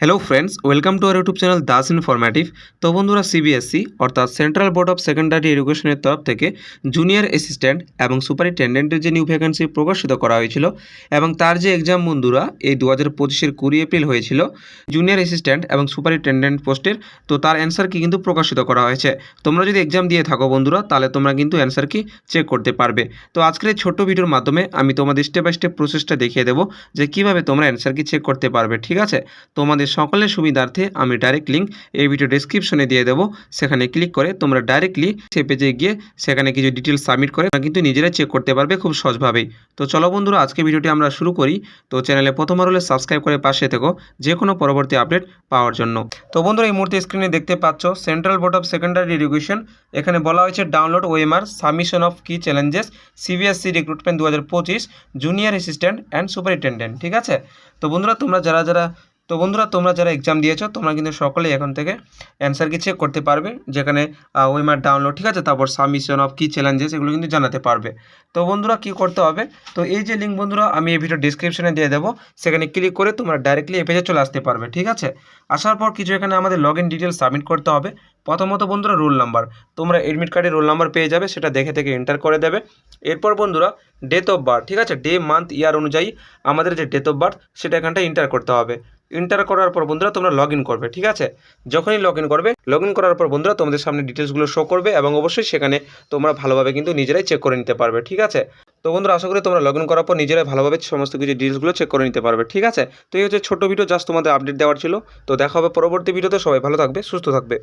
Hello friends welcome to our YouTube channel Das informative তো বন্ধুরা CBSE অর্থাৎ central board of secondary এডুকেশনের তরফ থেকে জুনিয়র অ্যাসিস্ট্যান্ট এবং সুপারিনটেন্ডেন্টের যে নিউ ভ্যাকেন্সি প্রকাশিত করা হয়েছিল এবং তার যে এক্সাম বন্ধুরা, এই দু হাজার পঁচিশের কুড়ি এপ্রিল হয়েছিল জুনিয়র অ্যাসিস্ট্যান্ট এবং সুপারিনটেন্ডেন্ট পোস্টের তো তার অ্যান্সার কি কিন্তু প্রকাশিত করা হয়েছে। তোমরা যদি এক্সাম দিয়ে থাকো বন্ধুরা, তাহলে তোমরা কিন্তু অ্যান্সার কি চেক করতে পারবে। তো আজকের এই ছোট্ট ভিডিওর মাধ্যমে আমি তোমাদের স্টেপ বাই স্টেপ প্রসেসটা দেখিয়ে দেবো যে কীভাবে তোমরা অ্যান্সার কি চেক করতে পারবে, ঠিক আছে? তোমাদের সকলের সুবিধার্থে আমি ডাইরেক্ট লিঙ্ক এই ভিডিও ডেসক্রিপশনে দিয়ে দেবো। সেখানে ক্লিক করে তোমরা ডাইরেক্টলি সে পেজে গিয়ে সেখানে কিছু ডিটেলস সাবমিট করে কিন্তু নিজেরাই চেক করতে পারবে খুব সহজভাবেই। তো চলো বন্ধুরা, আজকে ভিডিওটি আমরা শুরু করি। তো চ্যানেলে প্রথমবার হলে সাবস্ক্রাইব করে পাশে থেকো যে কোনো পরবর্তী আপডেট পাওয়ার জন্য। তো বন্ধুরা, এই মুহূর্তে স্ক্রিনে দেখতে পাচ্ছ central board of secondary education এখানে বলা হয়েছে download OMR submission of key challenges CBSE recruitment দু জুনিয়র অ্যাসিস্ট্যান্ট অ্যান্ড সুপারিনটেন্ডেন্ট ঠিক আছে? তো বন্ধুরা, তোমরা যারা যারা তো বন্ধুরা, তোমরা যারা এক্সাম দিয়েছ, তোমরা কিন্তু সকলেই এখন থেকে অ্যান্সার কি চেক করতে পারবে, যেখানে ওয়েমার ডাউনলোড ঠিক আছে? তারপর সাবমিশন অফ কি চ্যালেঞ্জেস এগুলো কিন্তু জানাতে পারবে। তো বন্ধুরা, কি করতে হবে? তো এই যে লিঙ্ক বন্ধুরা, আমি এই ভিডিও ডিসক্রিপশনে দিয়ে দেবো। সেখানে ক্লিক করে তোমরা ডাইরেক্টলি এ পেজে চলে আসতে পারবে, ঠিক আছে? আসার পর কিছু এখানে আমাদের লগ ইন ডিটেলস সাবমিট করতে হবে। প্রথমত বন্ধুরা রোল নাম্বার তোমরা এডমিট কার্ডে রোল নাম্বার পেয়ে যাবে, সেটা দেখে থেকে এন্টার করে দেবে। এরপর বন্ধুরা ডেট অফ বার্থ ঠিক আছে? ডে মান্থ ইয়ার অনুযায়ী আমাদের যে ডেট অফ বার্থ সেটা এখানটা এন্টার করতে হবে। এন্টার করার পর বন্ধুরা তোমরা লগ করবে, ঠিক আছে? যখনই লগ করবে লগ করার পর বন্ধুরা তোমাদের সামনে ডিটেলসগুলো শো করবে এবং অবশ্যই সেখানে তোমরা ভালোভাবে কিন্তু নিজেরাই চেক করে নিতে পারবে, ঠিক আছে? তো বন্ধুরা আশা করি তোমরা লগ করার পর নিজেরাই ভালোভাবে সমস্ত কিছু ডিটেলসগুলো চেক করে নিতে পারবে, ঠিক আছে? তো এই হচ্ছে ছোটো ভিডিও জাস্ট তোমাদের আপডেট দেওয়ার ছিল। তো দেখা হবে পরবর্তী ভিডিওতে সবাই ভালো থাকবে, সুস্থ থাকবে।